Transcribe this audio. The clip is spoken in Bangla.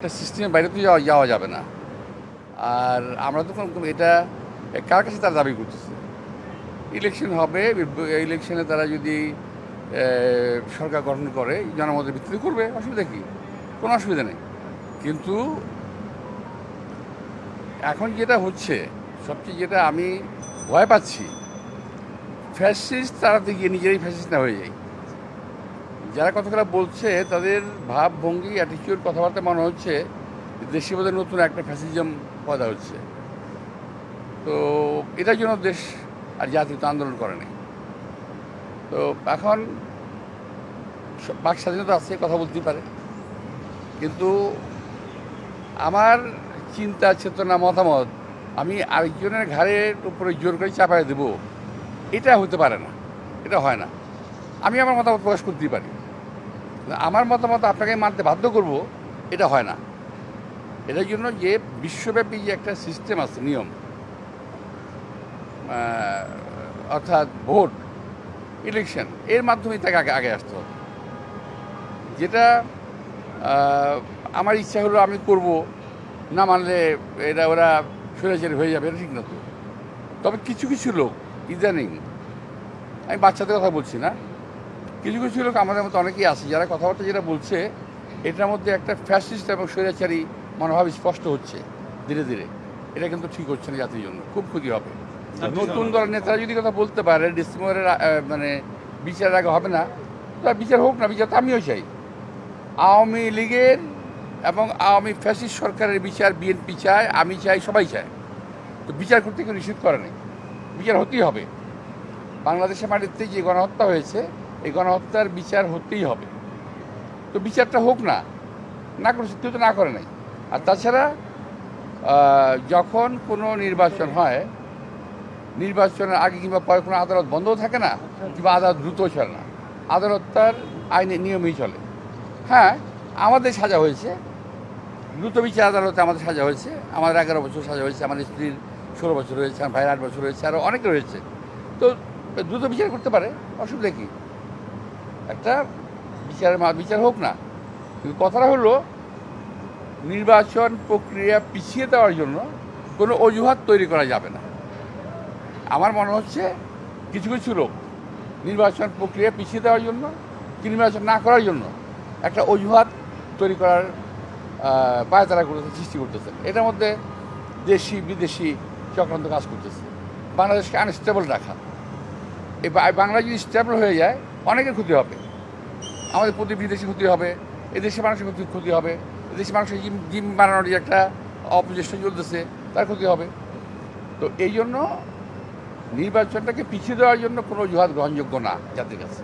একটা সিস্টেমের বাইরে তো যাওয়া যাওয়া যাবে না। আর আমরা তো এটা কার কাছে তারা দাবি করতেছে? ইলেকশন হবে ইলেকশনে তারা যদি সরকার গঠন করে, জনমতের ভিত্তিতে করবে, অসুবিধা কি? কোনো অসুবিধা নেই। কিন্তু এখন যেটা হচ্ছে, সবচেয়ে যেটা আমি ভয় পাচ্ছি ফ্যাসিস্ট তাড়াতে গিয়ে নিজেরাই ফ্যাসিস্ট না হয়ে যায়। যারা কথাগুলো বলছে, তাদের ভাব ভঙ্গি অ্যাটিটিউড কথাবার্তা মনে হচ্ছে দেশে বোধহয় নতুন একটা ফ্যাসিজম পয়দা হচ্ছে। তো এটার জন্য দেশ আর জাতীয় আন্দোলন করে নাই। তো এখন বাক স্বাধীনতা আছে, কথা বলতেই পারে। কিন্তু আমার চিন্তা, চেতনা, মতামত, আমি আরেকজনের ঘাড়ের উপরে জোর করে চাপায় দেব, এটা হতে পারে না, এটা হয় না। আমি আমার মতামত প্রকাশ করতেই পারি। আমার মতামত আপনাকে মানতে বাধ্য করব, এটা হয় না। এটার জন্য যে বিশ্বব্যাপী যে একটা সিস্টেম আছে, নিয়ম অর্থাৎ ভোট ইলেকশন এর মাধ্যমে তাকে আগে আগে আসতে হবে। যেটা আমার ইচ্ছা হলো আমি করব, না মানলে এটা ওরা সরেচারি হয়ে যাবে, এটা ঠিক না তো। তবে কিছু কিছু লোক, ইদানিং, আমি বাচ্চাদের কথা বলছি না কিছু কিছু লোক আমাদের মতো অনেকেই আছে যারা কথাবার্তা যেটা বলছে এটার মধ্যে একটা ফ্যাসিস্ট এবং স্বৈরাচারী মনোভাব স্পষ্ট হচ্ছে ধীরে ধীরে। এটা কিন্তু ঠিক হচ্ছে না জাতির জন্য খুব ক্ষতি হবে। নতুন দলের নেতারা যদি কথা বলতে পারে ডিসেম্বরের মানে বিচারের আগে হবে না তা বিচার হোক না বিচার তো আমিও চাই। আওয়ামী লীগের এবং আওয়ামী ফ্যাসিস্ট সরকারের বিচার বিএনপি চায় আমি চাই সবাই চায়। তো বিচার করতে কেউ নিষেধ করে নেই। বিচার হতেই হবে। বাংলাদেশের মাটিতে যে গণহত্যা হয়েছে এই গণহত্যার বিচার হতেই হবে। তো বিচারটা হোক না না করে কেউ তো না করে নাই। আর তাছাড়া যখন কোনো নির্বাচন হয়, নির্বাচনের আগে কিংবা পরে কোনো আদালত বন্ধও থাকে না, কিংবা আদালত দ্রুত চলে না। আদালত তার আইনের নিয়মেই চলে। হ্যাঁ আমাদের সাজা হয়েছে। দ্রুত বিচার আদালতে আমাদের সাজা হয়েছে। আমাদের এগারো বছর সাজা হয়েছে। আমার স্ত্রীর ষোলো বছর হয়েছে, আমার ভাইয়ের আট বছর হয়েছে আরও অনেকে রয়েছে। তো দ্রুত বিচার করতে পারে, অসুবিধা কী? একটা বিচারের বিচার হোক না। কিন্তু কথাটা হলো, নির্বাচন প্রক্রিয়া পিছিয়ে দেওয়ার জন্য কোনো অজুহাত তৈরি করা যাবে না। আমার মনে হচ্ছে কিছু কিছু লোক নির্বাচন প্রক্রিয়া পিছিয়ে দেওয়ার জন্য কি নির্বাচন না করার জন্য একটা অজুহাত তৈরি করার পায়তারা করতেছে, সৃষ্টি করতেছে। এটার মধ্যে দেশি, বিদেশি চক্রান্ত কাজ করতেছে। বাংলাদেশকে আনস্টেবল রাখা। এই বাংলা যদি স্টেবল হয়ে যায় অনেকের ক্ষতি হবে। আমাদের প্রতি বিদেশি ক্ষতি হবে, এদেশের মানুষের ক্ষতি ক্ষতি হবে, এদেশের মানুষের জিম জিম বানানোর যে একটা অপচেষ্টা চলতেছে, তার ক্ষতি হবে। তো এই জন্য নির্বাচনটাকে পিছিয়ে দেওয়ার জন্য কোনো অজুহাত গ্রহণযোগ্য না জাতির কাছে।